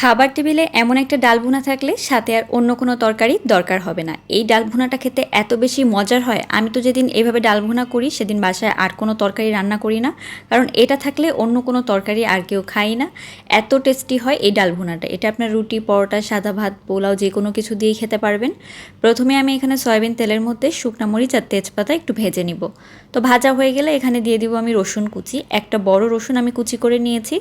খাবার টেবিলে এমন একটা ডাল ভুনা থাকলে সাথে আর অন্য কোনো তরকারি দরকার হবে না। এই ডাল ভুনাটা খেতে এত বেশি মজার হয়, আমি তো যেদিন এভাবে ডাল ভুনা করি, সেদিন বাসায় আর কোনো তরকারি রান্না করি না। কারণ এটা থাকলে অন্য কোনো তরকারি আর কেউ খাই না। এত টেস্টি হয় এই ডাল ভুনাটা এটা আপনার রুটি, পরোটা, সাদা ভাত, পোলাও যে কোনো কিছু দিয়েই খেতে পারবেন। প্রথমে আমি এখানে সয়াবিন তেলের মধ্যে শুকনো মরিচ আর তেজপাতা একটু ভেজে নিব। তো ভাজা হয়ে গেলে এখানে দিয়ে দিব আমি রসুন কুচি। একটা বড় রসুন আমি কুচি করে নিয়েছি।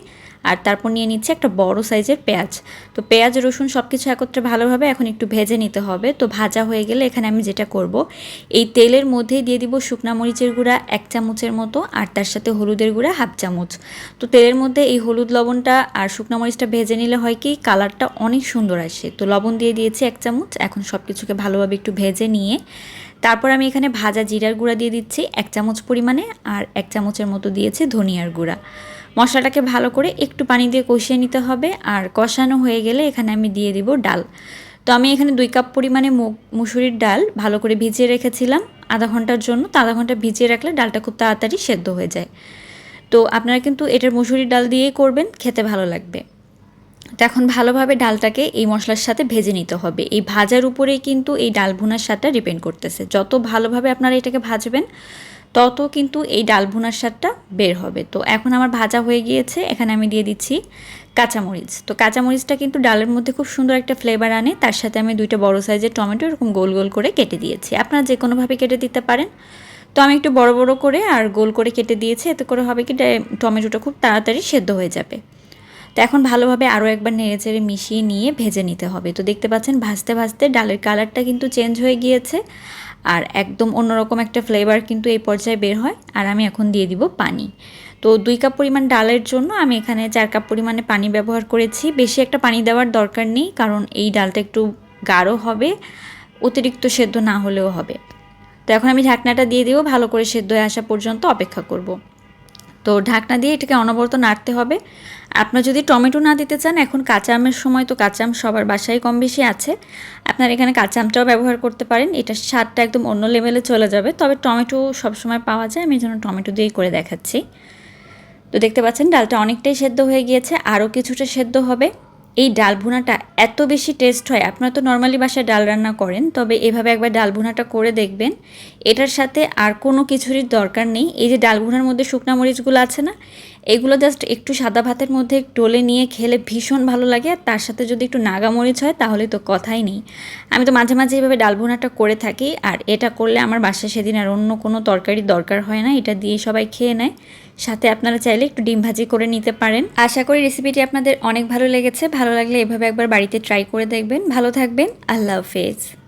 আর তারপর নিয়ে নিচ্ছি একটা বড় সাইজের পেঁয়াজ। তো পেঁয়াজ, রসুন সব কিছু একত্রে ভালোভাবে এখন একটু ভেজে নিতে হবে। তো ভাজা হয়ে গেলে এখানে আমি যেটা করব, এই তেলের মধ্যেই দিয়ে দিব শুকনা মরিচের গুঁড়া, এক চামচের মতো, আর তার সাথে হলুদের গুঁড়া, হাফ চামচ। তো তেলের মধ্যে এই হলুদ লবণটা আর শুকনা মরিচটা ভেজে নিলে হয় কি, কালারটা অনেক সুন্দর আসে। তো লবণ দিয়ে দিয়েছি এক চামচ, এখন সব কিছুকে ভালোভাবে একটু ভেজে নিয়ে, তারপর আমি এখানে ভাজা জিরার গুঁড়া দিয়ে দিচ্ছি, এক চামচ পরিমাণে, আর এক চামচের মতো দিয়েছি ধনিয়ার গুঁড়া। মশলাটাকে ভালো করে একটু পানি দিয়ে কষিয়ে নিতে হবে আর কষানো হয়ে গেলে এখানে আমি দিয়ে দিব ডাল। তো আমি এখানে দুই কাপ পরিমাণে মুসুরির ডাল ভালো করে ভিজিয়ে রেখেছিলাম। আধা ঘণ্টার জন্য তো আধা ঘণ্টা ভিজিয়ে রাখলে ডালটা খুব তাড়াতাড়ি সেদ্ধ হয়ে যায়। তো আপনারা কিন্তু এটার মুসুরির ডাল দিয়েই করবেন, খেতে ভালো লাগবে। তো এখন ভালোভাবে ডালটাকে এই মশলার সাথে ভেজে নিতে হবে। এই ভাজার উপরেই কিন্তু এই ডাল ভুনার স্বাদটা ডিপেন্ড করতেছে। যত ভালোভাবে আপনারা এটাকে ভাজবেন তত কিন্তু এই ডাল ভুনার স্বাদটা বের হবে। তো এখন আমার ভাজা হয়ে গিয়েছে, এখানে আমি দিয়ে দিচ্ছি কাঁচামরিচ। তো কাঁচামরিচটা কিন্তু ডালের মধ্যে খুব সুন্দর একটা ফ্লেভার আনে, তার সাথে আমি দুইটা বড় সাইজের টমেটো এরকম গোল গোল করে কেটে দিয়েছি। আপনারা যে কোনোভাবে কেটে দিতে পারেন। তো আমি একটু বড় বড় করে আর গোল করে কেটে দিয়েছি, এতে করে হবে কি টমেটোটা খুব তাড়াতাড়ি সেদ্ধ হয়ে যাবে। তো এখন ভালোভাবে আরও একবার নেড়ে চেড়ে মিশিয়ে নিয়ে ভেজে নিতে হবে। তো দেখতে পাচ্ছেন ভাজতে ভাজতে ডালের কালারটা কিন্তু চেঞ্জ হয়ে গিয়েছে। আর একদম অন্যরকম একটা ফ্লেভার কিন্তু এই পর্যায়ে বের হয়। আর আমি এখন দিয়ে দিব পানি। তো দুই কাপ পরিমাণ ডালের জন্য আমি এখানে চার কাপ পরিমাণে পানি ব্যবহার করেছি। বেশি একটা পানি দেওয়ার দরকার নেই, কারণ এই ডালটা একটু গাঢ় হবে, অতিরিক্ত সেদ্ধ না হলেও হবে। তো এখন আমি ঢাকনাটা দিয়ে দেবো, ভালো করে সেদ্ধ হয়ে আসা পর্যন্ত অপেক্ষা করব। তো ঢাকনা দিয়ে এটাকে অনবরত নাড়তে হবে। আপনার যদি টমেটো না দিতে চান, এখন কাঁচা আমের সময় তো কাঁচা আম সবার বাসায় কম বেশি আছে। আপনার এখানে কাঁচা আমটাও ব্যবহার করতে পারেন এটার স্বাদটা একদম অন্য লেভেলে চলে যাবে। তবে টমেটো সবসময় পাওয়া যায়, আমি এই জন্য টমেটো দিয়েই করে দেখাচ্ছি। তো দেখতে পাচ্ছেন, ডালটা অনেকটাই সেদ্ধ হয়ে গিয়েছে, আরও কিছুটা সেদ্ধ হবে। এই ডাল ভুনাটা এত বেশি টেস্ট হয়, আপনারা তো নর্মালি বাসায় ডাল রান্না করেন, তবে এভাবে একবার ডাল ভুনাটা করে দেখবেন। এটার সাথে আর কোনো কিছুরই দরকার নেই। এই যে ডাল ভুনার মধ্যে শুকনা মরিচগুলো আছে না এগুলো জাস্ট একটু সাদা ভাতের মধ্যে ডলে নিয়ে খেলে ভীষণ ভালো লাগে। আর তার সাথে যদি একটু নাগামরিচ হয়, তাহলে তো কথাই নেই। আমি তো মাঝে মাঝে এইভাবে ডাল ভুনাটা করে থাকি, আর এটা করলে আমার বাসায় সেদিন আর অন্য কোনো তরকারি দরকার হয় না, এটা দিয়ে সবাই খেয়ে নেয়। সাথে আপনারা চাইলে একটু ডিম ভাজি করে নিতে পারেন। আশা করি রেসিপিটি আপনাদের অনেক ভালো লেগেছে। ভালো লাগলে এভাবে একবার বাড়িতে ট্রাই করে দেখবেন। ভালো থাকবেন। আল্লাহ হাফেজ।